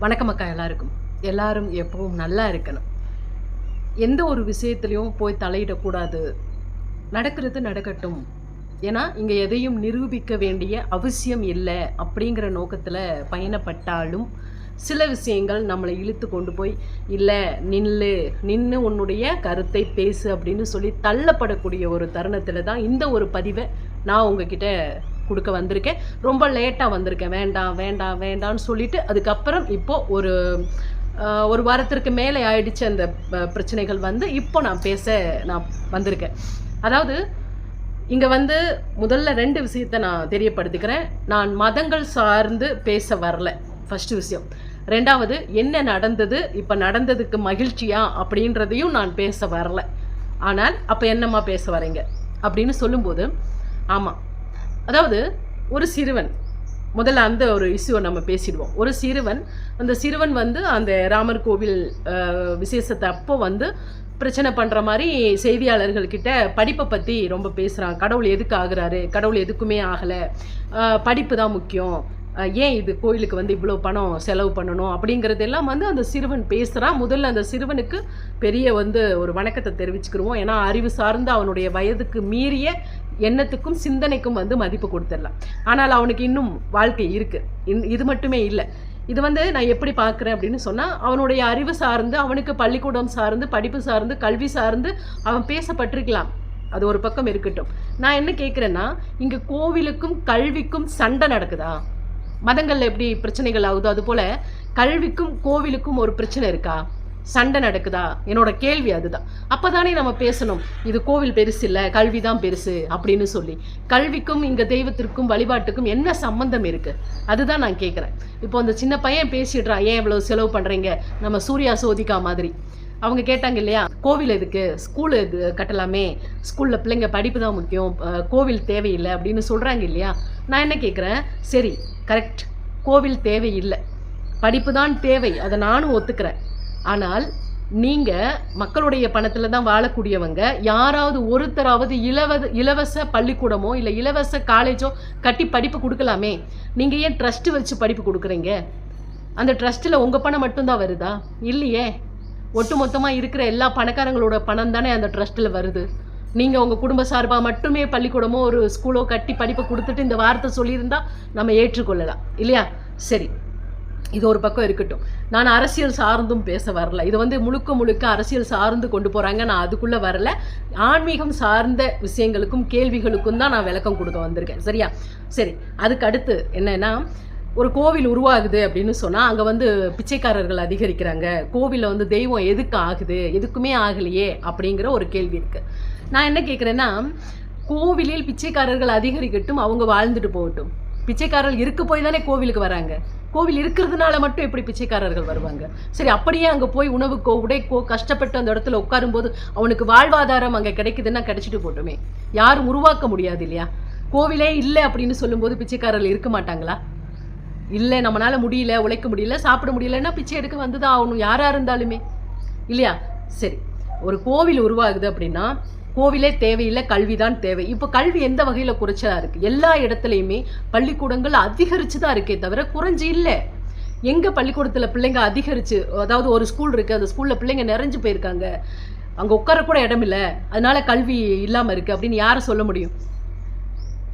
வணக்கம் அக்கா எல்லாருக்கும். எல்லாரும் எப்பவும் நல்லா இருக்கணும். எந்த ஒரு விஷயத்துலையும் போய் தலையிடக்கூடாது. நடக்கிறது நடக்கட்டும். ஏன்னா இங்கே எதையும் நிரூபிக்க வேண்டிய அவசியம் இல்லை அப்படிங்கிற நோக்கத்தில் பயணப்பட்டாலும் சில விஷயங்கள் நம்மளை இழுத்து கொண்டு போய் இல்லை நில்லு நின்று உன்னுடைய கருத்தை பேசு அப்படின்னு சொல்லி தள்ளப்படக்கூடிய ஒரு தருணத்தில் தான் இந்த ஒரு பதிவை நான் உங்ககிட்ட கொடுக்க வந்திருக்கேன். ரொம்ப லேட்டாக வந்திருக்கேன். வேண்டாம் வேண்டாம் வேண்டாம்னு சொல்லிட்டு அதுக்கப்புறம் இப்போ ஒரு ஒரு வாரத்திற்கு மேலே ஆயிடுச்சு அந்த பிரச்சனைகள் வந்து. இப்போ நான் பேச நான் வந்திருக்கேன். அதாவது இங்கே வந்து முதல்ல ரெண்டு விஷயத்தை நான் தெரியப்படுத்திக்கிறேன். நான் மதங்கள் சார்ந்து பேச வரல. ஃபஸ்ட்டு விஷயம். ரெண்டாவது என்ன நடந்தது? இப்போ நடந்ததுக்கு மகிழ்ச்சியா? அப்படின்றதையும் நான் பேச வரல. ஆனால் அப்போ என்னம்மா பேச வரீங்க? அப்படின்னு சொல்லும்போது ஆமாம் அதாவது ஒரு சிறுவன். முதல்ல அந்த ஒரு இஷ்யூவை நம்ம பேசிடுவோம். ஒரு சிறுவன் அந்த சிறுவன் வந்து அந்த ராமர் கோவில் விசேஷத்தை அப்போ வந்து பிரச்சனை பண்ணுற மாதிரி செய்தியாளர்கள்கிட்ட படிப்பை பற்றி ரொம்ப பேசுகிறான் கடவுள் எதுக்கு ஆகுறாரு? கடவுள் எதுக்குமே ஆகலை. படிப்பு தான் முக்கியம். ஏன் இது கோயிலுக்கு வந்து இவ்வளோ பணம் செலவு பண்ணணும்? அப்படிங்கிறதெல்லாம் வந்து அந்த சிறுவன் பேசுகிறான் முதல்ல அந்த சிறுவனுக்கு பெரிய வந்து ஒரு வணக்கத்தை தெரிவிச்சுக்கிருவோம். ஏன்னா அறிவு சார்ந்த அவனுடைய வயதுக்கு மீறிய எண்ணத்துக்கும் சிந்தனைக்கும் வந்து மதிப்பு கொடுத்துடலாம். ஆனால் அவனுக்கு இன்னும் வாழ்க்கை இருக்குது இது மட்டுமே இல்லை. இது வந்து நான் எப்படி பார்க்குறேன் அப்படின்னு சொன்னால் அவனுடைய அறிவு சார்ந்து அவனுக்கு பள்ளிக்கூடம் சார்ந்து படிப்பு சார்ந்து கல்வி சார்ந்து அவன் பேசப்பட்டிருக்கலாம். அது ஒரு பக்கம் இருக்கட்டும். நான் என்ன கேட்குறேன்னா இங்கே கோவிலுக்கும் கல்விக்கும் சண்டை நடக்குதா? மதங்களில் எப்படி பிரச்சனைகள் ஆகுதோ அதுபோல் கல்விக்கும் கோவிலுக்கும் ஒரு பிரச்சனை இருக்கா? சண்டை நடக்குதா? என்னோட கேள்வி அதுதான். அப்பதானே நம்ம பேசணும். இது கோவில் பெருசு இல்லை கல்வி தான் பெருசு அப்படின்னு சொல்லி. கல்விக்கும் இங்கே தெய்வத்திற்கும் வழிபாட்டுக்கும் என்ன சம்பந்தம் இருக்கு? அதுதான் நான் கேட்குறேன் இப்போ அந்த சின்ன பையன் பேசிடுறான் ஏன் இவ்வளோ செலவு பண்ணுறீங்க நம்ம சூர்யா சோதிக்கா மாதிரி. அவங்க கேட்டாங்க இல்லையா கோவில் எதுக்கு? ஸ்கூல் இது கட்டலாமே? ஸ்கூலில் பிள்ளைங்க படிப்பு தான் முக்கியம். அஹ், கோவில் தேவையில்லை அப்படின்னு சொல்கிறாங்க இல்லையா? நான் என்ன கேட்குறேன் சரி கரெக்ட் கோவில் தேவையில்லை. படிப்பு தான் தேவை. அதை நானும் ஒத்துக்கிறேன். ஆனால் நீங்கள் மக்களுடைய பணத்தில் தான் வாழக்கூடியவங்க யாராவது ஒருத்தராவது இலவ இலவச பள்ளிக்கூடமோ இல்லை இலவச காலேஜோ கட்டி படிப்பு கொடுக்கலாமே. நீங்கள் ஏன் ட்ரஸ்ட்டு வச்சு படிப்பு கொடுக்குறீங்க? அந்த ட்ரஸ்ட்டில் உங்கள் பணம் மட்டும்தான் வருதா? இல்லையே. ஒட்டுமொத்தமாக இருக்கிற எல்லா பணக்காரங்களோட பணம் தானே அந்த ட்ரஸ்ட்டில் வருது. நீங்கள் உங்கள் குடும்ப சார்பாக மட்டுமே பள்ளிக்கூடமோ ஒரு ஸ்கூலோ கட்டி படிப்பை கொடுத்துட்டு இந்த வார்த்தை சொல்லியிருந்தால் நம்ம ஏற்றுக்கொள்ளலாம். இல்லையா? சரி. இது ஒரு பக்கம் இருக்கட்டும். நான் அரசியல் சார்ந்தும் பேச வரல. இது வந்து முழுக்க முழுக்க அரசியல் சார்ந்து கொண்டு போகிறாங்க நான் அதுக்குள்ளே வரல. ஆன்மீகம் சார்ந்த விஷயங்களுக்கும் கேள்விகளுக்கும் தான் நான் விளக்கம் கொடுக்க வந்திருக்கேன். சரியா? சரி அதுக்கு அடுத்து என்னென்னா ஒரு கோவில் உருவாகுது அப்படின்னு சொன்னால் அங்கே வந்து பிச்சைக்காரர்கள் அதிகரிக்கிறாங்க. கோவிலில் வந்து தெய்வம் எதுக்கு ஆகுது? எதுக்குமே ஆகலையே அப்படிங்கிற ஒரு கேள்வி இருக்குது நான் என்ன கேட்குறேன்னா கோவிலில் பிச்சைக்காரர்கள் அதிகரிக்கட்டும் அவங்க வாழ்ந்துட்டு போகட்டும். பிச்சைக்காரர்கள் இருக்க போய் தானே கோவிலுக்கு வராங்க? கோவில் இருக்கிறதுனால மட்டும் எப்படி பிச்சைக்காரர்கள் வருவாங்க? சரி அப்படியே அங்கே போய் உணவுக்கோ உடைக்கோ கஷ்டப்பட்டு அந்த இடத்துல உட்காரும்போது அவனுக்கு வாழ்வாதாரம் அங்கே கிடைக்குதுன்னா கிடைச்சிட்டு போட்டுமே. யாரும் உருவாக்க முடியாது இல்லையா? கோவிலே இல்லை அப்படின்னு சொல்லும்போது பிச்சைக்காரர்கள் இருக்க மாட்டாங்களா? இல்லை நம்மளால் முடியல உழைக்க முடியல சாப்பிட முடியலன்னா பிச்சை எடுக்க வந்து தான் ஆகணும் யாராக இருந்தாலுமே. இல்லையா? சரி ஒரு கோவில் உருவாகுது அப்படின்னா கோவிலே தேவையில்லை கல்வி தான் தேவை. இப்போ கல்வி எந்த வகையில் குறைச்சலா இருக்குது எல்லா இடத்துலையுமே பள்ளிக்கூடங்கள் அதிகரிச்சு தான் இருக்கே தவிர குறைஞ்சி இல்லை. எங்கே பள்ளிக்கூடத்தில் பிள்ளைங்க அதிகரிச்சு அதாவது ஒரு ஸ்கூல் இருக்குது அந்த ஸ்கூலில் பிள்ளைங்க நிறைஞ்சு போயிருக்காங்க. அங்கே உட்கார கூட இடம் இல்லை. அதனால கல்வி இல்லாமல் இருக்குது அப்படின்னு யாரை சொல்ல முடியும்?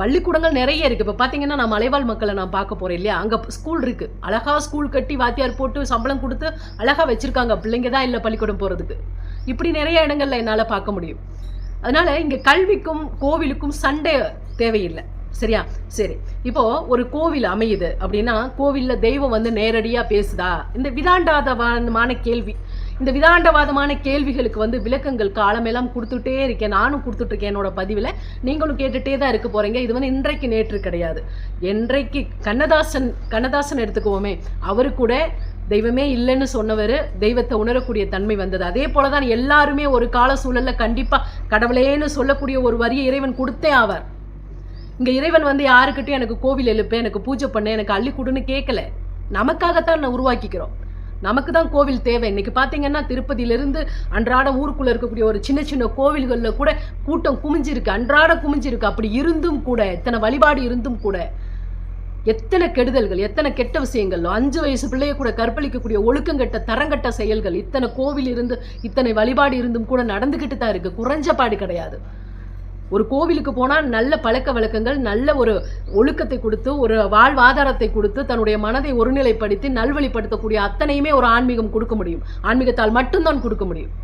பள்ளிக்கூடங்கள் நிறைய இருக்குது இப்போ பார்த்தீங்கன்னா நான் மலைவாழ் மக்களை நான் பார்க்க போகிறேன் இல்லையா? அங்கே ஸ்கூல் இருக்குது அழகா ஸ்கூல் கட்டி வாத்தியார் போட்டு சம்பளம் கொடுத்து அழகாக வச்சுருக்காங்க. பிள்ளைங்க தான் இல்லை பள்ளிக்கூடம் போகிறதுக்கு இப்படி நிறைய இடங்கள்ல என்னால் பார்க்க முடியும். அதனால இங்கே கல்விக்கும் கோவிலுக்கும் சண்டை தேவையில்லை. சரியா? சரி. இப்போ ஒரு கோவில் அமையுது அப்படின்னா கோவிலில் தெய்வம் வந்து நேரடியாக பேசுதா? இந்த விதாண்டாதமான கேள்வி. இந்த விதாண்டவாதமான கேள்விகளுக்கு வந்து விளக்கங்கள் காலமெல்லாம் கொடுத்துட்டே இருக்கேன். நானும் கொடுத்துட்டு இருக்கேன் என்னோட பதிவில். நீங்களும் கேட்டுகிட்டே தான் இருக்க போறீங்க. இது வந்து இன்றைக்கு நேற்று கிடையாது. என்றைக்கு கண்ணதாசன் கண்ணதாசன் எடுத்துக்குவோமே அவரு கூட தெய்வமே இல்லைன்னு சொன்னவர் தெய்வத்தை உணரக்கூடிய தன்மை வந்தது. அதே போல தான் எல்லாருமே ஒரு கால சூழலில் கண்டிப்பாக கடவுளேன்னு சொல்லக்கூடிய ஒரு வரியை இறைவன் கொடுத்தே ஆவார். இங்க இறைவன் வந்து யாருக்கிட்டையும் எனக்கு கோவில் எழுப்பேன் எனக்கு பூஜை பண்ண எனக்கு அள்ளி கொடுன்னு கேட்கல நமக்காகத்தான் நான் உருவாக்கிக்கிறோம். நமக்கு தான் கோவில் தேவை. இன்னைக்கு பார்த்தீங்கன்னா திருப்பதியிலிருந்து அன்றாட ஊருக்குள்ளே இருக்கக்கூடிய ஒரு சின்ன சின்ன கோவில்களில் கூட கூட்டம் குமிஞ்சிருக்கு அன்றாட குமிஞ்சிருக்கு. அப்படி இருந்தும் கூட இத்தனை வழிபாடு இருந்தும் கூட எத்தனை கெடுதல்கள் எத்தனை கெட்ட விஷயங்கள் அஞ்சு வயசு பிள்ளைய கூட கற்பழிக்கக்கூடிய ஒழுக்கங்கட்ட தரங்கட்ட செயல்கள் இத்தனை கோவில் இருந்து இத்தனை வழிபாடு இருந்தும் கூட நடந்துக்கிட்டு தான் இருக்கு. குறைஞ்ச பாடு கிடையாது. ஒரு கோவிலுக்கு போனால் நல்ல பழக்க வழக்கங்கள் நல்ல ஒரு ஒழுக்கத்தை கொடுத்து ஒரு வாழ்வாதாரத்தை கொடுத்து தன்னுடைய மனதை ஒருநிலைப்படுத்தி நல்வழிப்படுத்தக்கூடிய அத்தனையுமே ஒரு ஆன்மீகம் கொடுக்க முடியும். ஆன்மீகத்தால் மட்டும்தான் கொடுக்க முடியும்.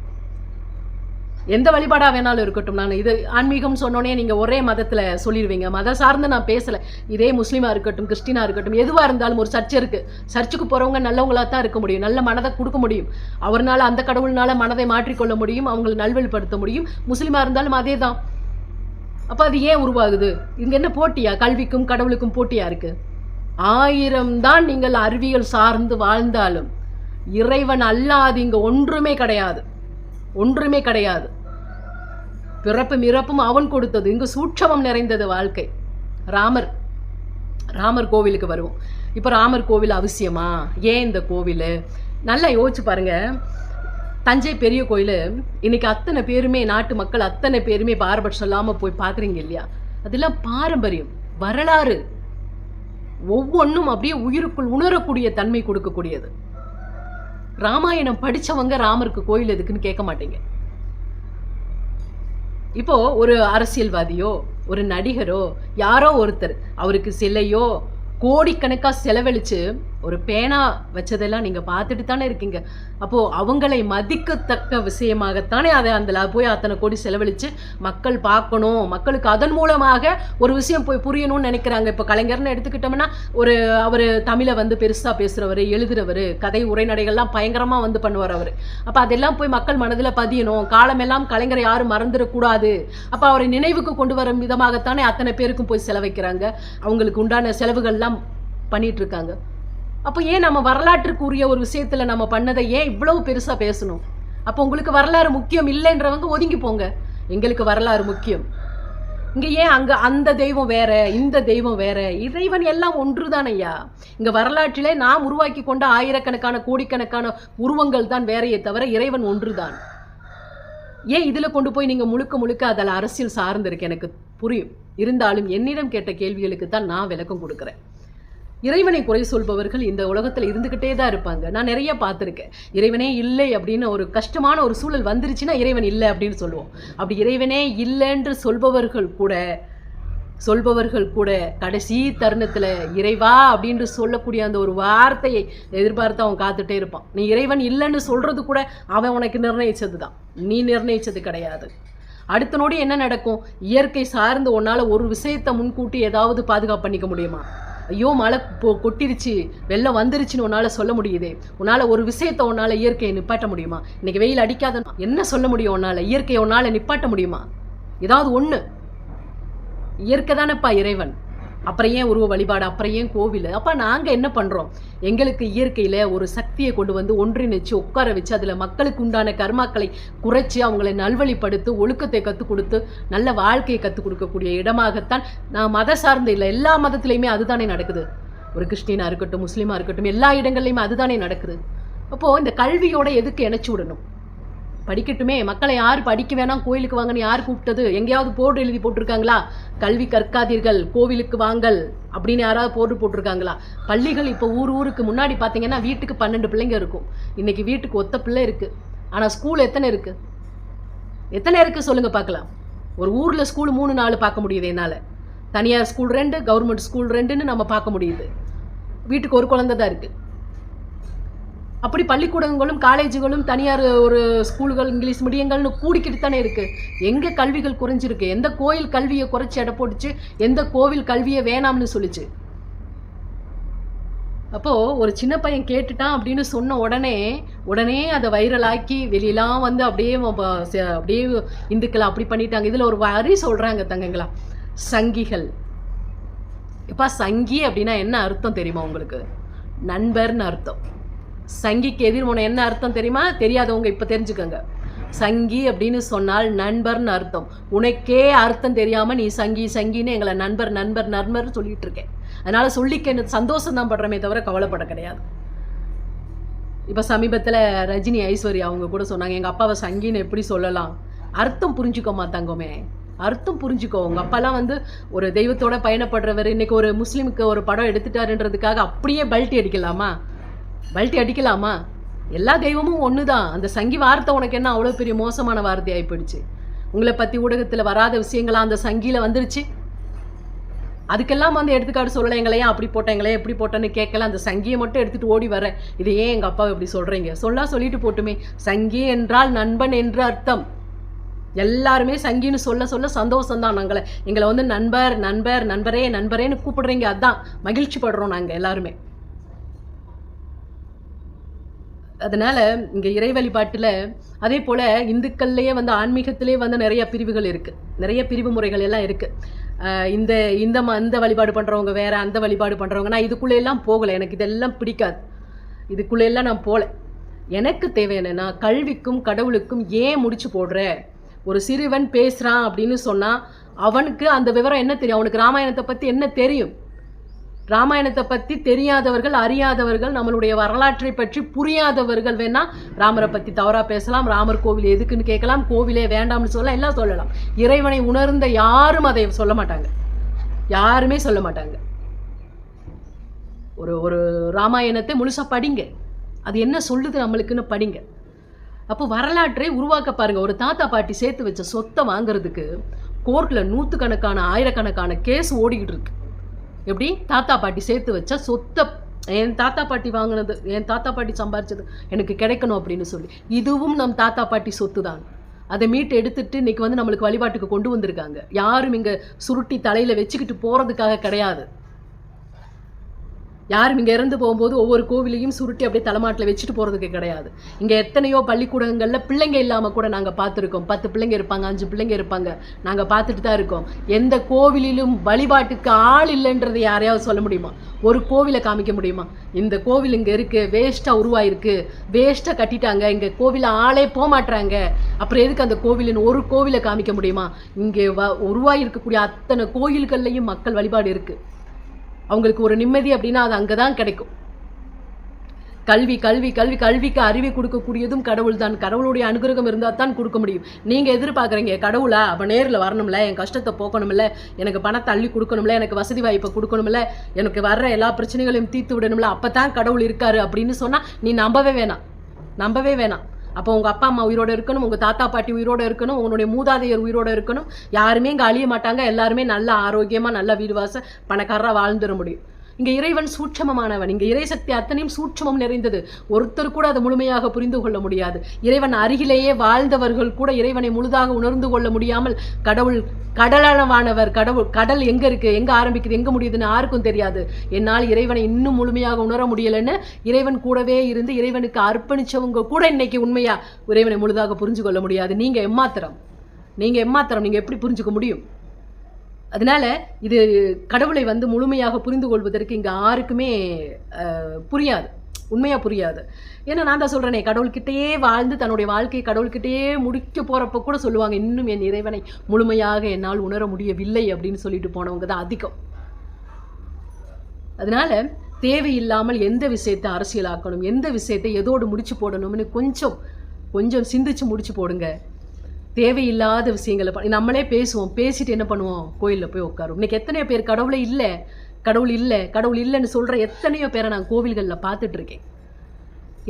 எந்த வழிபாடாக வேணாலும் இருக்கட்டும். நான் இது ஆன்மீகம் சொன்னோன்னே நீங்கள் ஒரே மதத்தில் சொல்லிடுவீங்க மதம் சார்ந்து நான் பேசலை. இதே முஸ்லீமாக இருக்கட்டும் கிறிஸ்டினாக இருக்கட்டும் எதுவாக இருந்தாலும் ஒரு சர்ச் இருக்குது சர்ச்சுக்கு போகிறவங்க நல்லவங்களாக தான் இருக்க முடியும். நல்ல மனதை கொடுக்க முடியும். அவர்னால அந்த கடவுள்னால மனதை மாற்றிக்கொள்ள முடியும். அவங்களை நல்வழிப்படுத்த முடியும். முஸ்லீமாக இருந்தாலும் அதே தான் அப்போ அது ஏன் உருவாகுது? இங்கே என்ன போட்டியா? கல்விக்கும் கடவுளுக்கும் போட்டியாக இருக்குது ஆயிரம் தான் நீங்கள் அறிவியல் சார்ந்து வாழ்ந்தாலும் இறைவன் அல்லாது இங்கே ஒன்றுமே கிடையாது. ஒன்றுமே கிடையாது. பிறப்பும் இறப்பும் அவன் கொடுத்தது. இங்கு சூட்சமம் நிறைந்தது வாழ்க்கை. ராமர் ராமர் கோவிலுக்கு வருவோம். இப்போ ராமர் கோவில் அவசியமா? ஏன் இந்த கோவில்? நல்லா யோசிச்சு பாருங்க. தஞ்சை பெரிய கோயில் இன்னைக்கு அத்தனை பேருமே நாட்டு மக்கள் அத்தனை பேருமே பாரபட்சம் இல்லாமல் போய் பார்க்குறீங்க இல்லையா? அதெல்லாம் பாரம்பரியம் வரலாறு. ஒவ்வொன்றும் அப்படியே உயிருக்குள் உணரக்கூடிய தன்மை கொடுக்கக்கூடியது. ராமாயணம் படிச்சவங்க ராமருக்கு கோயில் எதுக்குன்னு கேட்க மாட்டீங்க. இப்போது ஒரு அரசியல்வாதியோ ஒரு நடிகரோ யாரோ ஒருத்தர் அவருக்கு சிலையோ கோடிக்கணக்காக செலவழித்து ஒரு பேனா வச்சதெல்லாம் நீங்கள் பார்த்துட்டு தானே இருக்கீங்க. அப்போது அவங்களை மதிக்கத்தக்க விஷயமாகத்தானே அதை அந்த போய் அத்தனை கோடி செலவழிச்சு மக்கள் பார்க்கணும். மக்களுக்கு அதன் மூலமாக ஒரு விஷயம் போய் புரியணும்னு நினைக்கிறாங்க. இப்போ கலைஞர்னு எடுத்துக்கிட்டோம்னா ஒரு அவர் தமிழை வந்து பெருசாக பேசுகிறவர் எழுதுகிறவர் கதை உரைநடைகள்லாம் பயங்கரமாக வந்து பண்ணுவார் அவர். அப்போ அதெல்லாம் போய் மக்கள் மனதில் பதியணும். காலமெல்லாம் கலைஞரை யாரும் மறந்துடக்கூடாது. அப்போ அவரை நினைவுக்கு கொண்டு வரும் விதமாகத்தானே அத்தனை பேருக்கும் போய் செலவைக்கிறாங்க அவங்களுக்கு உண்டான செலவுகள்லாம் பண்ணிகிட்ருக்காங்க இருக்காங்க. அப்போ ஏன் நம்ம வரலாற்றுக்குரிய ஒரு விஷயத்தில் நம்ம பண்ணதை ஏன் இவ்வளவு பெருசாக பேசணும்? அப்போ உங்களுக்கு வரலாறு முக்கியம் இல்லைன்றவங்க ஒதுங்கி போங்க. எங்களுக்கு வரலாறு முக்கியம். இங்கே ஏன் அங்கே அந்த தெய்வம் வேற இந்த தெய்வம் வேற? இறைவன் எல்லாம் ஒன்றுதான் ஐயா. இங்கே வரலாற்றிலே நாம் உருவாக்கி கொண்ட ஆயிரக்கணக்கான கோடிக்கணக்கான உருவங்கள் தான் வேறையே தவிர இறைவன் ஒன்றுதான். ஏன் இதில் கொண்டு போய் நீங்கள் முழுக்க முழுக்க அதில் அரசியல் சார்ந்திருக்கு எனக்கு புரியும். இருந்தாலும் என்னிடம் கேட்ட கேள்விகளுக்கு தான் நான் விளக்கம் கொடுக்குறேன். இறைவனை குறை சொல்பவர்கள் இந்த உலகத்தில் இருந்துக்கிட்டே தான் இருப்பாங்க. நான் நிறைய பார்த்துருக்கேன். இறைவனே இல்லை அப்படின்னு ஒரு கஷ்டமான ஒரு சூழல் வந்துருச்சுன்னா இறைவன் இல்லை அப்படின்னு சொல்லுவோம். அப்படி இறைவனே இல்லைன்று சொல்பவர்கள் கூட சொல்பவர்கள் கூட கடைசி தருணத்தில் இறைவா அப்படின்று சொல்லக்கூடிய அந்த ஒரு வார்த்தையை எதிர்பார்த்து அவன் காத்துட்டே இருப்பான். நீ இறைவன் இல்லைன்னு சொல்கிறது கூட அவன் உனக்கு நிர்ணயிச்சது தான் நீ நிர்ணயிச்சது கிடையாது. அடுத்த நொடி என்ன நடக்கும்? இயற்கை சார்ந்து உன்னால ஒரு விஷயத்தை முன்கூட்டி ஏதாவது பாதுகாப்பு பண்ணிக்க முடியுமா? ஐயோ மழை பொ கொட்டிருச்சு. வெள்ளம் வந்துருச்சுன்னு உன்னால சொல்ல முடியுதே. உன்னால ஒரு விஷயத்தை உன்னால இயற்கையை நிப்பாட்ட முடியுமா? இன்னைக்கு வெயில் அடிக்காத என்ன சொல்ல முடியும் உன்னால? இயற்கையை உன்னால நிப்பாட்ட முடியுமா? ஏதாவது ஒண்ணு. இயற்கை தானேப்பா இறைவன். அப்புறம் ஏன் உருவ வழிபாடு அப்புறம் ஏன் கோவில்? அப்போ நாங்கள் என்ன பண்ணுறோம் எங்களுக்கு இயற்கையில் ஒரு சக்தியை கொண்டு வந்து ஒன்றிணைச்சு உட்கார வச்சு அதில் மக்களுக்கு உண்டான கர்மாக்களை குறைச்சி அவங்களை நல்வழிப்படுத்தி ஒழுக்கத்தை கற்றுக் கொடுத்து நல்ல வாழ்க்கையை கற்றுக் கொடுக்கக்கூடிய இடமாகத்தான் நான் மத சார்ந்த இல்லை எல்லா மதத்துலேயுமே அதுதானே நடக்குது. ஒரு கிறிஸ்டினாக இருக்கட்டும் முஸ்லீமாக இருக்கட்டும் எல்லா இடங்கள்லையுமே அதுதானே நடக்குது. அப்போது இந்த கல்வியோட எதுக்கு இணைச்சி விடணும்? படிக்கட்டுமே. மக்களை யார் படிக்க வேணாம்? கோயிலுக்கு வாங்கன்னு யார் கூப்பிட்டது? எங்கேயாவது போர்டு எழுதி போட்டிருக்காங்களா? கல்வி கற்காதீர்கள் கோவிலுக்கு வாங்கல் அப்படின்னு யாராவது போர்டு போட்டிருக்காங்களா? பள்ளிகள் இப்போ ஊர் ஊருக்கு முன்னாடி பார்த்தீங்கன்னா வீட்டுக்கு பன்னெண்டு பிள்ளைங்க இருக்கும். இன்னைக்கு வீட்டுக்கு ஒத்த பிள்ளை இருக்கு. ஆனால் ஸ்கூல் எத்தனை இருக்கு? எத்தனை இருக்கு சொல்லுங்க பார்க்கலாம். ஒரு ஊரில் ஸ்கூல் மூணு நாலு பார்க்க முடியுது என்னால். தனியார் ஸ்கூல் ரெண்டு கவர்மெண்ட் ஸ்கூல் ரெண்டுன்னு நம்ம பார்க்க முடியுது. வீட்டுக்கு ஒரு குழந்தை தான் இருக்குது அப்படி பள்ளிக்கூடங்களும் காலேஜுகளும் தனியார் ஒரு ஸ்கூல்கள் இங்கிலீஷ் மீடியங்கள்னு கூடிக்கிட்டு தானே இருக்குது எங்கே கல்விகள் குறைஞ்சிருக்கு? எந்த கோயில் கல்வியை குறைச்சி எடை போட்டுச்சு? எந்த கோவில் கல்வியை வேணாம்னு சொல்லிச்சு? அப்போது ஒரு சின்ன பையன் கேட்டுட்டான் அப்படின்னு சொன்ன உடனே உடனே அதை வைரலாக்கி வெளியெல்லாம் வந்து அப்படியே அப்படியே இந்துக்களை அப்படி பண்ணிட்டாங்க. இதில் ஒரு வரி சொல்கிறாங்க தங்கங்களா சங்கிகள். இப்போ சங்கி அப்படின்னா என்ன அர்த்தம் தெரியுமா உங்களுக்கு? நண்பர்னு அர்த்தம். சங்கிக்கு எதிர்முனை என்ன அர்த்தம் தெரியுமா? தெரியாதவங்க இப்போ தெரிஞ்சுக்கோங்க. சங்கி அப்படின்னு சொன்னால் நண்பர்னு அர்த்தம். உனக்கே அர்த்தம் தெரியாமல் நீ சங்கி சங்கின்னு எங்களை நண்பர் நண்பர் நண்பர்னு சொல்லிட்டு இருக்கேன் அதனால் சொல்லிக்க எனக்கு சந்தோஷம் தான் படுறமே தவிர கவலைப்பட கிடையாது. இப்போ சமீபத்தில் ரஜினி ஐஸ்வர்யா அவங்க கூட சொன்னாங்க எங்கள் அப்பாவை சங்கின்னு எப்படி சொல்லலாம்? அர்த்தம் புரிஞ்சுக்க மாட்டாங்கோமே. அர்த்தம் புரிஞ்சுக்கோ. உங்கள் அப்பாலாம் வந்து ஒரு தெய்வத்தோட பயணப்படுறவர் இன்றைக்கி ஒரு முஸ்லீமுக்கு ஒரு படம் எடுத்துட்டாருன்றதுக்காக அப்படியே பல்ட்டி அடிக்கலாமா? பல்ட்டி அடிக்கலாமா? எல்லா தெய்வமும் ஒன்று தான் அந்த சங்கி வார்த்தை உனக்கு என்ன அவ்வளோ பெரிய மோசமான வார்த்தை ஆகிப்போயிடுச்சு உங்களை பற்றி ஊடகத்தில் வராத விஷயங்களாக அந்த சங்கியில் வந்துருச்சு? அதுக்கெல்லாம் வந்து எடுத்துக்காட்டு சொல்லலை. எங்களையே அப்படி போட்டேன் எங்களையே எப்படி போட்டேன்னு கேட்கல. அந்த சங்கியை மட்டும் எடுத்துகிட்டு ஓடி வரேன் இது ஏன் எங்கள் அப்பாவை இப்படி சொல்கிறீங்க சொல்லா சொல்லிட்டு போட்டுமே. சங்கி என்றால் நண்பன் என்று அர்த்தம். எல்லாருமே சங்கின்னு சொல்ல சொல்ல சந்தோஷம் தான் நாங்களை. எங்களை வந்து நண்பர் நண்பர் நண்பரே நண்பரேன்னு கூப்பிடுறீங்க. அதான் மகிழ்ச்சி படுறோம் நாங்கள் எல்லாருமே. அதனால் இங்கே இறை வழிபாட்டில் அதே போல் இந்துக்கள்லேயே வந்து ஆன்மீகத்திலே வந்து நிறைய பிரிவுகள் இருக்குது நிறைய பிரிவு முறைகள் எல்லாம் இருக்குது இந்த இந்த அந்த வழிபாடு பண்ணுறவங்க வேறு அந்த வழிபாடு பண்ணுறவங்க நான் இதுக்குள்ளே எல்லாம் போகலை. எனக்கு இதெல்லாம் பிடிக்காது. இதுக்குள்ளே எல்லாம் நான் போகல எனக்கு தேவை என்னென்னா கல்விக்கும் கடவுளுக்கும் ஏன் முடிச்சு போடுற? ஒரு சிறுவன் பேசுகிறான் அப்படின்னு சொன்னால் அவனுக்கு அந்த விவரம் என்ன தெரியும்? அவனுக்கு ராமாயணத்தை பற்றி என்ன தெரியும்? ராமாயணத்தை பற்றி தெரியாதவர்கள் அறியாதவர்கள் நம்மளுடைய வரலாற்றை பற்றி புரியாதவர்கள் வேணா ராமரை பற்றி தவறாக பேசலாம் ராமர் கோவில் எதுக்குன்னு கேட்கலாம் கோவிலே வேண்டாம்னு சொல்லலாம் எல்லாம் சொல்லலாம். இறைவனை உணர்ந்த யாரும் அதை சொல்ல மாட்டாங்க. யாருமே சொல்ல மாட்டாங்க. ஒரு ஒரு ராமாயணத்தை முழுசாக படிங்க. அது என்ன சொல்லுது நம்மளுக்குன்னு படிங்க. அப்போ வரலாற்றை உருவாக்க பாருங்கள் ஒரு தாத்தா பாட்டி சேர்த்து வச்ச சொத்தை வாங்குறதுக்கு கோர்ட்டில் நூற்றுக்கணக்கான ஆயிரக்கணக்கான கேஸ் ஓடிக்கிட்டு இருக்கு. எப்படி? தாத்தா பாட்டி சேர்த்து வச்ச சொத்தை என் தாத்தா பாட்டி வாங்கினது என் தாத்தா பாட்டி சம்பாரிச்சது எனக்கு கிடைக்கணும் அப்படின்னு சொல்லி. இதுவும் நம் தாத்தா பாட்டி சொத்து தான் அதை மீட்டு எடுத்துட்டு இன்னைக்கு வந்து நம்மளுக்கு வழிபாட்டுக்கு கொண்டு வந்திருக்காங்க. யாரும் இங்கே சுருட்டி தலையில் வச்சுக்கிட்டு போகிறதுக்காக கிடையாது. யாரும் இங்கே இறந்து போகும்போது ஒவ்வொரு கோவிலையும் சுருட்டி அப்படியே தலைமாட்டில் வச்சுட்டு போகிறதுக்கு கிடையாது. இங்கே எத்தனையோ பள்ளிக்கூடங்களில் பிள்ளைங்க இல்லாமல் கூட நாங்கள் பார்த்துருக்கோம். பத்து பிள்ளைங்க இருப்பாங்க அஞ்சு பிள்ளைங்க இருப்பாங்க. நாங்கள் பார்த்துட்டு தான் இருக்கோம். எந்த கோவிலிலும் வழிபாட்டுக்கு ஆள் இல்லைன்றதை யாரையாவது சொல்ல முடியுமா? ஒரு கோவிலை காமிக்க முடியுமா? இந்த கோவில் இங்கே இருக்குது வேஸ்ட்டாக உருவாயிருக்கு வேஸ்ட்டாக கட்டிட்டாங்க இங்கே கோவிலை ஆளே போக மாட்டுறாங்க அப்புறம் எதுக்கு அந்த கோவிலின் ஒரு கோவிலை காமிக்க முடியுமா? இங்கே வ உருவாகிருக்கக்கூடிய அத்தனை கோயில்கள்லையும் மக்கள் வழிபாடு இருக்குது அவங்களுக்கு ஒரு நிம்மதி அப்படின்னா அது அங்கே தான் கிடைக்கும். கல்வி கல்வி கல்வி கல்விக்கு அறிவை கொடுக்கக்கூடியதும் கடவுள் தான் கடவுளுடைய அனுகிரகம் இருந்தால் தான் கொடுக்க முடியும். நீங்கள் எதிர்பார்க்குறீங்க கடவுளா அப்போ நேரில் வரணும்ல என் கஷ்டத்தை போக்கணும்ல எனக்கு பணத்தை அள்ளி கொடுக்கணும்ல எனக்கு வசதி வாய்ப்பை கொடுக்கணும்ல எனக்கு வர்ற எல்லா பிரச்சனைகளையும் தீர்த்து விடணும்ல அப்போ தான் கடவுள் இருக்காரு அப்படின்னு சொன்னால் நீ நம்பவே வேணாம். நம்பவே வேணாம். அப்போ உங்கள் அப்பா அம்மா உயிரோடு இருக்கணும் உங்கள் தாத்தா பாட்டி உயிரோடு இருக்கணும் உங்களுடைய மூதாதையர் உயிரோடு இருக்கணும். யாருமே இங்கே அழிய மாட்டாங்க. எல்லாருமே நல்ல ஆரோக்கியமாக நல்ல வீடு வாச பணக்காரராக வாழ்ந்துட முடியும். இங்கே இறைவன் சூட்சமமானவன். இங்கே இறைசக்தி அத்தனையும் சூட்சமம் நிறைந்தது. ஒருத்தர் கூட அதை முழுமையாக புரிந்து கொள்ள முடியாது. இறைவன் அருகிலேயே வாழ்ந்தவர்கள் கூட இறைவனை முழுதாக உணர்ந்து கொள்ள முடியாமல் கடவுள் கடலளவானவர் கடவுள் கடல் எங்கே இருக்குது எங்கே ஆரம்பிக்குது? எங்கே முடியுதுன்னு யாருக்கும் தெரியாது. என்னால் இறைவனை இன்னும் முழுமையாக உணர முடியலைன்னு இறைவன் கூடவே இருந்து இறைவனுக்கு அர்ப்பணிச்சவங்க கூட இன்னைக்கு உண்மையா இறைவனை முழுதாக புரிஞ்சு கொள்ள முடியாது. நீங்கள் எம்மாத்திரம். நீங்கள் எம்மாத்திரம். நீங்கள் எப்படி புரிஞ்சுக்க முடியும்? அதனால இது கடவுளை வந்து முழுமையாக புரிந்து கொள்வதற்கு இங்கே யாருக்குமே புரியாது. உண்மையாக புரியாது. ஏன்னா நான் தான் சொல்கிறேனே கடவுள்கிட்டயே வாழ்ந்து தன்னுடைய வாழ்க்கையை கடவுள்கிட்டயே முடிக்க போகிறப்ப கூட சொல்லுவாங்க இன்னும் என் இறைவனை முழுமையாக என்னால் உணர முடியவில்லை அப்படின்னு சொல்லிட்டு போனவங்க தான் அதிகம். அதனால் தேவையில்லாமல் எந்த விஷயத்தை அரசியலாக்கணும் எந்த விஷயத்தை எதோடு முடிச்சு போடணும்னு கொஞ்சம் கொஞ்சம் சிந்திச்சு முடிச்சு போடுங்க. தேவையில்லாத விஷயங்களை நம்மளே பேசுவோம். பேசிட்டு என்ன பண்ணுவோம்? கோயிலில் போய் உட்காரும் இன்னைக்கு எத்தனையோ பேர் கடவுளே இல்லை கடவுள் இல்லை கடவுள் இல்லைன்னு சொல்கிற எத்தனையோ பேரை நான் கோவில்களில் பார்த்துட்டு இருக்கேன்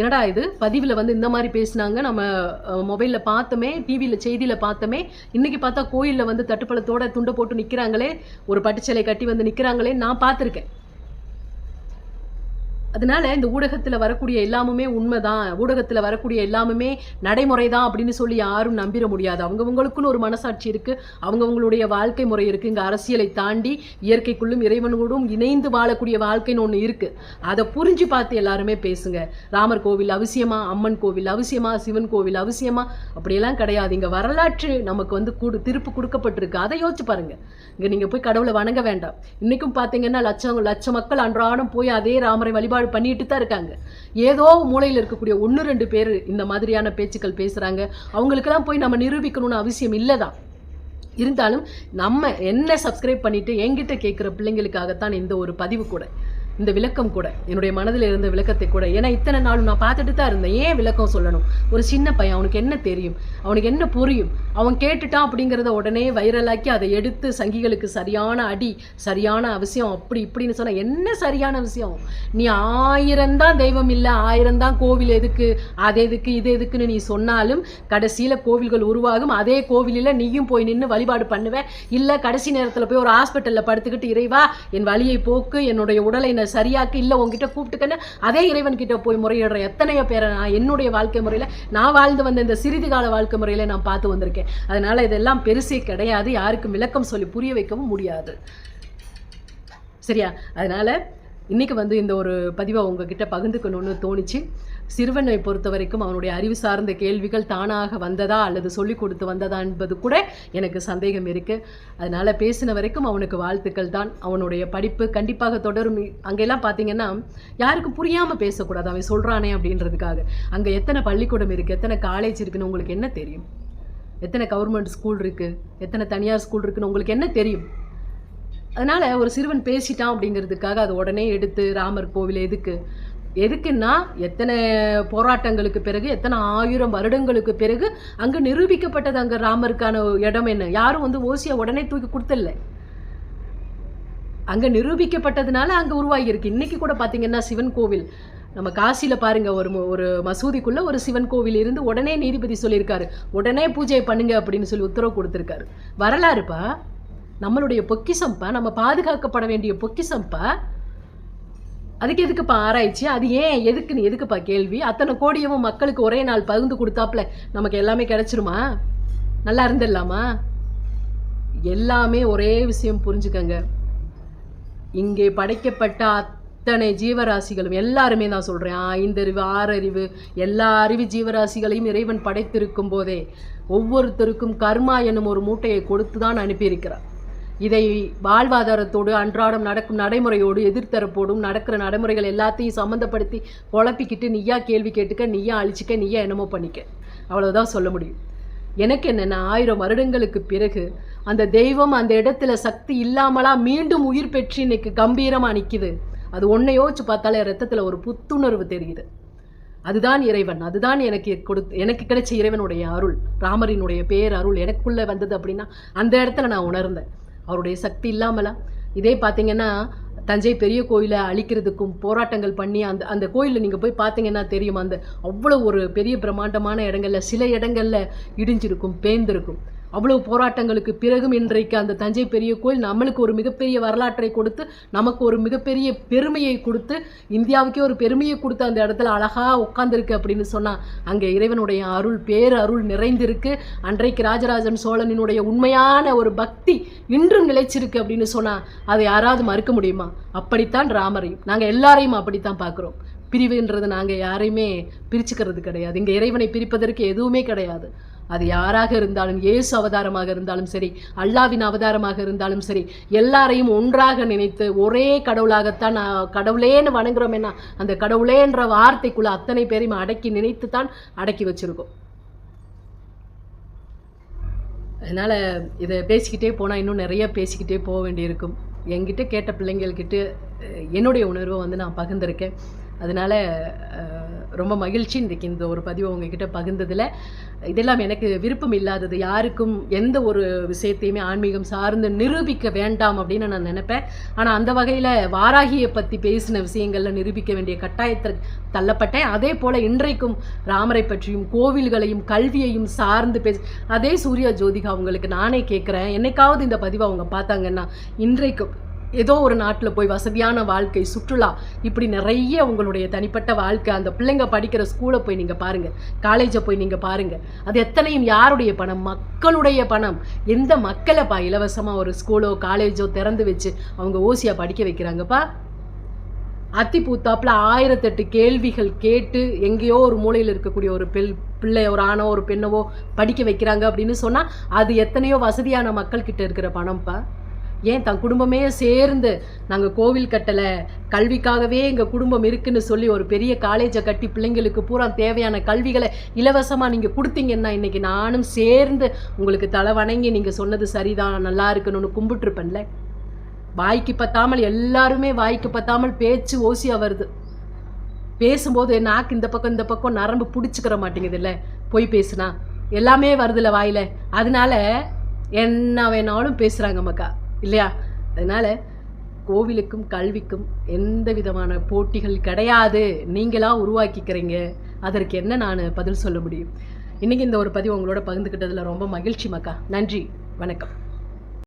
என்னடா இது? பதிவில் வந்து இந்த மாதிரி பேசுனாங்க. நம்ம மொபைலில் பார்த்தோமே டிவியில் செய்தியில் பார்த்தோமே இன்றைக்கி பார்த்தா கோயிலில் வந்து தட்டுப்பழத்தோட துண்டை போட்டு நிற்கிறாங்களே ஒரு பட்டுச்சலை கட்டி வந்து நிற்கிறாங்களே நான் பார்த்துருக்கேன். அதனால இந்த ஊடகத்தில் வரக்கூடிய எல்லாமுமே உண்மைதான். ஊடகத்தில் வரக்கூடிய எல்லாமுமே நடைமுறை தான் அப்படின்னு சொல்லி யாரும் நம்பிட முடியாது. அவங்கவுங்களுக்குன்னு ஒரு மனசாட்சி இருக்குது அவங்கவுங்களுடைய வாழ்க்கை முறை இருக்குது இங்கே அரசியலை தாண்டி இயற்கைக்குள்ளும் இறைவனோடும் இணைந்து வாழக்கூடிய வாழ்க்கைன்னு ஒன்று இருக்குது அதை புரிஞ்சு பார்த்து எல்லாருமே பேசுங்க. ராமர் கோவில் அவசியமா? அம்மன் கோவில் அவசியமா? சிவன் கோவில் அவசியமா? அப்படியெல்லாம் கிடையாது. இங்கே வரலாற்று நமக்கு வந்து கூடு திருப்பு கொடுக்கப்பட்டிருக்கு. அதை யோசிச்சு பாருங்க. இங்கே நீங்கள் போய் கடவுளை வணங்க வேண்டாம். இன்றைக்கும் பார்த்தீங்கன்னா லட்சம் லட்ச மக்கள் அன்றாடம் போய் அதே ராமரை வழிபாடு பண்ணிட்டு தான் இருக்காங்க. ஏதோ மூலையில் இருக்கக்கூடிய ஒன்று ரெண்டு பேர் இந்த மாதிரியான பேச்சுக்கள் பேசுகிறாங்க அவங்களுக்கெல்லாம் போய் நம்ம நிரூபிக்கணும்னு அவசியம் இல்லைதான் இருந்தாலும் நம்ம என்ன சப்ஸ்கிரைப் பண்ணிட்டு என்கிட்ட கேட்குற பிள்ளைங்களுக்காகத்தான் இந்த ஒரு பதிவு கூட. இந்த விளக்கம் கூட என்னுடைய மனதில் இருந்த விளக்கத்தை கூட. ஏன்னா இத்தனை நாளும் நான் பார்த்துட்டு தான் இருந்தேன். ஏன் விளக்கம் சொல்லணும்? ஒரு சின்ன பையன் அவனுக்கு என்ன தெரியும்? அவனுக்கு என்ன புரியும்? அவன் கேட்டுட்டான் அப்படிங்கிறத உடனே வைரலாக்கி அதை எடுத்து சங்கிகளுக்கு சரியான அடி சரியான அவசியம் அப்படி இப்படின்னு சொன்னால் என்ன சரியான விஷயம் நீ ஆயிரம் தான் தெய்வம் இல்லை ஆயிரம் தான் கோவில் எதுக்கு அது எதுக்கு இது எதுக்குன்னு நீ சொன்னாலும் கடைசியில் கோவில்கள் உருவாகும். அதே கோவிலில் நீயும் போய் நின்று வழிபாடு பண்ணுவேன் இல்லை கடைசி நேரத்தில் போய் ஒரு ஹாஸ்பிட்டலில் படுத்துக்கிட்டு இறைவா என் வழியை போக்கு என்னுடைய உடலை சரியாக்கு இல்லை உங்ககிட்ட கூப்பிட்டுக்கன்னு அதே இறைவன்கிட்ட போய் முறையிடுற எத்தனையோ பேரை நான் என்னுடைய வாழ்க்கை முறையில் நான் வாழ்ந்து வந்த இந்த சிறிது கால வாழ்க்கை முறையில் நான் பார்த்து வந்திருக்கேன். அதனால இதெல்லாம் பெருசே கிடையாது. யாருக்கும் விளக்கம் சொல்லி புரிய வைக்கவும் முடியாது. சரியா? அதனால இன்னைக்கு வந்து இந்த ஒரு பதிவை உங்ககிட்ட பகிர்ந்துக்கணும்னு தோணுச்சு. சிறுவனை பொறுத்த வரைக்கும் அவனுடைய அறிவு சார்ந்த கேள்விகள் தானாக வந்ததா அல்லது சொல்லி கொடுத்து வந்ததா என்பது கூட எனக்கு சந்தேகம் இருக்குது அதனால் பேசின வரைக்கும் அவனுக்கு வாழ்த்துக்கள் தான். அவனுடைய படிப்பு கண்டிப்பாக தொடரும். அங்கெல்லாம் பார்த்தீங்கன்னா யாருக்கும் புரியாமல் பேசக்கூடாது. அவன் சொல்கிறானே அப்படின்றதுக்காக. அங்கே எத்தனை பள்ளிக்கூடம் இருக்குது எத்தனை காலேஜ் இருக்குன்னு உங்களுக்கு என்ன தெரியும்? எத்தனை கவர்மெண்ட் ஸ்கூல் இருக்குது எத்தனை தனியார் ஸ்கூல் இருக்குன்னு உங்களுக்கு என்ன தெரியும்? அதனால் ஒரு சிறுவன் பேசிட்டான் அப்படிங்கிறதுக்காக அதை உடனே எடுத்து ராமர் கோவில் எதுக்கு? எதுக்குன்னா எத்தனை போராட்டங்களுக்கு பிறகு எத்தனை ஆயிரம் வருடங்களுக்கு பிறகு அங்கே நிரூபிக்கப்பட்டது அங்கே ராமருக்கான இடம் என்ன? யாரும் வந்து ஓசியை உடனே தூக்கி கொடுத்தல அங்கே நிரூபிக்கப்பட்டதுனால அங்கே உருவாகியிருக்கு இன்றைக்கி கூட பார்த்தீங்கன்னா சிவன் கோவில். நம்ம காசியில் பாருங்க ஒரு ஒரு மசூதிக்குள்ளே ஒரு சிவன் கோவில் இருந்து உடனே நீதிபதி சொல்லியிருக்காரு. உடனே பூஜை பண்ணுங்க அப்படின்னு சொல்லி உத்தரவு கொடுத்துருக்காரு. வரலாறுப்பா நம்மளுடைய பொக்கிசம்ப்பா நம்ம பாதுகாக்கப்பட வேண்டிய பொக்கிசம்ப்பா அதுக்கு எதுக்குப்பா ஆராய்ச்சி? அது ஏன் எதுக்குன்னு எதுக்குப்பா கேள்வி? அத்தனை கோடியவும் மக்களுக்கு ஒரே நாள் பகிர்ந்து கொடுத்தாப்புல நமக்கு எல்லாமே கிடைச்சிருமா? நல்லா இருந்துடலாமா? எல்லாமே ஒரே விஷயம் புரிஞ்சுக்கங்க. இங்கே படைக்கப்பட்ட அத்தனை ஜீவராசிகளும் எல்லாருமே நான் சொல்கிறேன் ஐந்தறிவு ஆறறிவு எல்லா அறிவு ஜீவராசிகளையும் இறைவன் படைத்திருக்கும் போதே ஒவ்வொருத்தருக்கும் கர்மா என்னும் ஒரு மூட்டையை கொடுத்து தான் அனுப்பியிருக்கிறார். இதை வாழ்வாதாரத்தோடு அன்றாடம் நடக்கும் நடைமுறையோடு எதிர்த்தரப்போடும் நடக்கிற நடைமுறைகள் எல்லாத்தையும் சம்மந்தப்படுத்தி குழப்பிக்கிட்டு நீயா கேள்வி கேட்டுக்க நீயா அழிச்சிக்க நீயா என்னமோ பண்ணிக்க. அவ்வளோதான் சொல்ல முடியும். எனக்கு என்னென்ன ஆயிரம் வருடங்களுக்கு பிறகு அந்த தெய்வம் அந்த இடத்துல சக்தி இல்லாமலா மீண்டும் உயிர் பெற்று இன்னைக்கு கம்பீரமாக நிற்கிது அது ஒன்றை யோசிச்சு பார்த்தாலே ரத்தத்தில் ஒரு புத்துணர்வு தெரியுது. அதுதான் இறைவன். அதுதான் எனக்கு கொடுத்து எனக்கு கிடைச்ச இறைவனுடைய அருள். ராமரினுடைய பேர் அருள் எனக்குள்ளே வந்தது அப்படின்னா அந்த இடத்துல நான் உணர்ந்தேன். அவருடைய சக்தி இல்லாமலா? இதே பார்த்தீங்கன்னா தஞ்சை பெரிய கோயிலை அழிக்கிறதுக்கும் போராட்டங்கள் பண்ணி அந்த அந்த கோயிலில் நீங்கள் போய் பார்த்தீங்கன்னா தெரியும். அந்த அவ்வளோ ஒரு பெரிய பிரம்மாண்டமான இடங்கள்ல சில இடங்கள்ல இடிஞ்சிருக்கும் பேந்திருக்கும் அவ்வளவு போராட்டங்களுக்கு பிறகும் இன்றைக்கு அந்த தஞ்சை பெரிய கோயில் நம்மளுக்கு ஒரு மிகப்பெரிய வரலாற்றை கொடுத்து நமக்கு ஒரு மிகப்பெரிய பெருமையை கொடுத்து இந்தியாவுக்கே ஒரு பெருமையை கொடுத்து அந்த இடத்துல அழகாக உட்காந்துருக்கு அப்படின்னு சொன்னால் அங்கே இறைவனுடைய அருள் பேர் அருள் நிறைந்திருக்கு. அன்றைக்கு ராஜராஜன் சோழனினுடைய உண்மையான ஒரு பக்தி இன்றும் நிலைச்சிருக்கு அப்படின்னு சொன்னால் அதை யாராவது மறுக்க முடியுமா? அப்படித்தான் ராமரையும். நாங்கள் எல்லாரையும் அப்படித்தான் பார்க்குறோம். பிரிவுன்றது நாங்கள் யாரையுமே பிரிச்சுக்கிறது கிடையாது. இங்கே இறைவனை பிரிப்பதற்கு எதுவுமே கிடையாது. அது யாராக இருந்தாலும் இயேசு அவதாரமாக இருந்தாலும் சரி அல்லாவின் அவதாரமாக இருந்தாலும் சரி எல்லாரையும் ஒன்றாக நினைத்து ஒரே கடவுளாகத்தான் நான் கடவுளேன்னு என்ன? அந்த கடவுளேன்ற வார்த்தைக்குள்ள அத்தனை பேரையும் அடக்கி நினைத்து தான் அடக்கி வச்சிருக்கோம். அதனால் இதை பேசிக்கிட்டே போனால் இன்னும் நிறைய பேசிக்கிட்டே போக வேண்டியிருக்கும். என்கிட்ட கேட்ட பிள்ளைங்கள்கிட்ட என்னுடைய உணர்வை வந்து நான் பகிர்ந்திருக்கேன். அதனால் ரொம்ப மகிழ்ச்சி இன்றைக்கு இந்த ஒரு பதிவை உங்ககிட்ட பகிர்ந்ததில். இதெல்லாம் எனக்கு விருப்பம் இல்லாதது. யாருக்கும் எந்த ஒரு விஷயத்தையுமே ஆன்மீகம் சார்ந்து நிரூபிக்க வேண்டாம் அப்படின்னு நான் நினைப்பேன். ஆனால் அந்த வகையில் வாராகியை பற்றி பேசின விஷயங்களில் நிரூபிக்க வேண்டிய கட்டாயத்தில் தள்ளப்பட்டேன். அதே போல் இன்றைக்கும் ராமரை பற்றியும் கோவில்களையும் கல்வியையும் சார்ந்து பேச அதே சூர்யா ஜோதிகா அவங்களுக்கு நானே கேட்குறேன். என்னைக்காவது இந்த பதிவை அவங்க பார்த்தாங்கன்னா இன்றைக்கும் ஏதோ ஒரு நாட்டில் போய் வசதியான வாழ்க்கை சுற்றுலா இப்படி நிறைய உங்களுடைய தனிப்பட்ட வாழ்க்கை அந்த பிள்ளைங்க படிக்கிற ஸ்கூலை போய் நீங்கள் பாருங்கள் காலேஜை போய் நீங்கள் பாருங்கள் அது எத்தனையும் யாருடைய பணம்? மக்களுடைய பணம். எந்த மக்களைப்பா இலவசமாக ஒரு ஸ்கூலோ காலேஜோ திறந்து வச்சு அவங்க ஓசியாக படிக்க வைக்கிறாங்கப்பா? அத்தி பூத்தாப்புல ஆயிரத்தெட்டு கேள்விகள் கேட்டு எங்கேயோ ஒரு மூலையில் இருக்கக்கூடிய ஒரு பெல் பிள்ளை ஒரு ஆணோ ஒரு பெண்ணவோ படிக்க வைக்கிறாங்க அப்படின்னு சொன்னால் அது எத்தனையோ வசதியான மக்கள்கிட்ட இருக்கிற பணம்ப்பா. ஏன் தன் குடும்பமே சேர்ந்து நாங்கள் கோவில் கட்டலை? கல்விக்காகவே எங்கள் குடும்பம் இருக்குன்னு சொல்லி ஒரு பெரிய காலேஜை கட்டி பிள்ளைங்களுக்கு பூரா தேவையான கல்விகளை இலவசமாக நீங்கள் கொடுத்தீங்கன்னா இன்னைக்கு நானும் சேர்ந்து உங்களுக்கு தலை வணங்கி நீங்கள் சொன்னது சரிதான் நல்லா இருக்கணும்னு கும்பிட்டுருப்பேன்ல. வாய்க்கு பத்தாமல் எல்லாருமே வாய்க்கு பத்தாமல் பேச்சு ஓசியாக வருது. பேசும்போது நாக்கு இந்த பக்கம் இந்த பக்கம் நரம்பு பிடிச்சிக்கிற மாட்டேங்குது இல்லை போய் பேசுனா? எல்லாமே வருதுல்ல வாயில். அதனால என்ன வேணாலும் பேசுகிறாங்க மக்கா இல்லையா? அதனால் கோவிலுக்கும் கல்விக்கும் எந்த விதமான போட்டிகள் கிடையாது. நீங்களா உருவாக்கிக்கிறீங்க. அதற்கு என்ன நான் பதில் சொல்ல முடியும்? இன்றைக்கி இந்த ஒரு பதிவு உங்களோட பகிர்ந்துக்கிட்டதில் ரொம்ப மகிழ்ச்சி மக்கா. நன்றி. வணக்கம்.